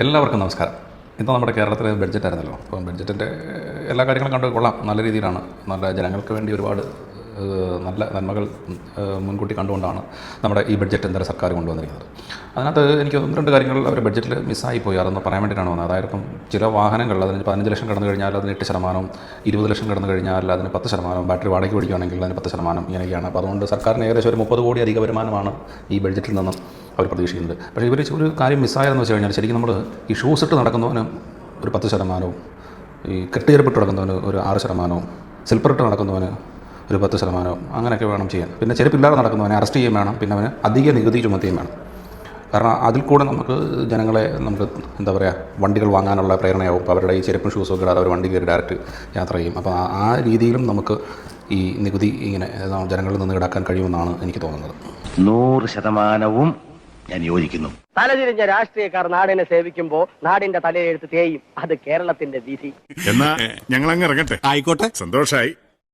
എല്ലാവർക്കും നമസ്കാരം. ഇന്ന് നമ്മുടെ കേരളത്തിലെ ബഡ്ജറ്റ് ആയിരുന്നല്ലോ. അപ്പം ബഡ്ജറ്റിന്റെ എല്ലാ കാര്യങ്ങളും കണ്ട് കൊള്ളാം. നല്ല രീതിയിലാണ്. നല്ല ജനങ്ങൾക്ക് വേണ്ടി ഒരുപാട് നല്ല നന്മകൾ മുൻകൂട്ടി കണ്ടുകൊണ്ടാണ് നമ്മുടെ ഈ ബഡ്ജറ്റ് എന്തായാലും സർക്കാർ കൊണ്ടുവന്നിരിക്കുന്നത്. അതിനകത്ത് എനിക്ക് ഒന്ന് രണ്ട് കാര്യങ്ങൾ അവർ ബഡ്ജറ്റിൽ മിസ്സായി പോയി. അതൊന്ന് പറയാൻ വേണ്ടിയിട്ടാണ് വന്നത്. അതായത് ഇപ്പം ചില വാഹനങ്ങൾ അതിന് പതിനഞ്ച് ലക്ഷം കടന്നു കഴിഞ്ഞാൽ അതിന് എട്ട് ശതമാനം ഇരുപത് ലക്ഷം കടന്നു കഴിഞ്ഞാൽ അതിന് പത്ത് ശതമാനം ബാറ്ററി വാടകയ്ക്ക് പിടിക്കുകയാണെങ്കിൽ അതിന് പത്ത് ശതമാനം ഇങ്ങനെയൊക്കെയാണ്. അപ്പോൾ അതുകൊണ്ട് സർക്കാരിന് ഏകദേശം ഒരു മുപ്പത് കോടി അധിക വരുമാനമാണ് ഈ ബഡ്ജറ്റിൽ നിന്നും അവർ പ്രതീക്ഷിക്കുന്നത്. പക്ഷേ ഇവർ ഒരു കാര്യം മിസ്സായതെന്ന് വെച്ച് കഴിഞ്ഞാൽ ശരിക്കും നമ്മൾ ഈ ഷൂസ് ഇട്ട് നടക്കുന്നവന് ഒരു പത്ത് ശതമാനവും ഈ കെട്ടിയേർപ്പിട്ട് നടക്കുന്നവന് ഒരു ആറ് ശതമാനവും സിൽപ്പറിട്ട് നടക്കുന്നവന് ഒരു പത്ത് ശതമാനവും അങ്ങനെയൊക്കെ വേണം ചെയ്യാൻ. പിന്നെ ചെരുപ്പില്ലാതെ നടക്കുന്നവനെ അറസ്റ്റ് ചെയ്യുകയും വേണം. പിന്നെ അവന് അധിക നികുതി ചുമത്തുകയും വേണം. കാരണം അതിൽ കൂടെ നമുക്ക് ജനങ്ങളെ നമുക്ക് എന്താ പറയുക വണ്ടികൾ വാങ്ങാനുള്ള പ്രേരണയാവും. അപ്പോൾ അവരുടെ ഈ ചെരുപ്പും ഷൂസും ഒക്കെ ഇടാതെ അവർ വണ്ടി കയറി ഡയറക്റ്റ് യാത്ര ചെയ്യും. അപ്പോൾ ആ- രീതിയിലും നമുക്ക് ഈ നികുതി ഇങ്ങനെ ജനങ്ങളിൽ നിന്ന് ഈടാക്കാൻ കഴിയുമെന്നാണ് എനിക്ക് തോന്നുന്നത്. നൂറ് ശതമാനവും ഞാൻ യോജിക്കുന്നു. തലതിരിഞ്ഞ രാഷ്ട്രീയക്കാർ നാടിനെ സേവിക്കുമ്പോ നാടിന്റെ തലയെഴുത്ത് തേയും. അത് കേരളത്തിന്റെ വിധി. എന്നാ ഞങ്ങൾ അങ്ങ് ഇറങ്ങട്ടെ. ആയിക്കോട്ടെ. സന്തോഷായി.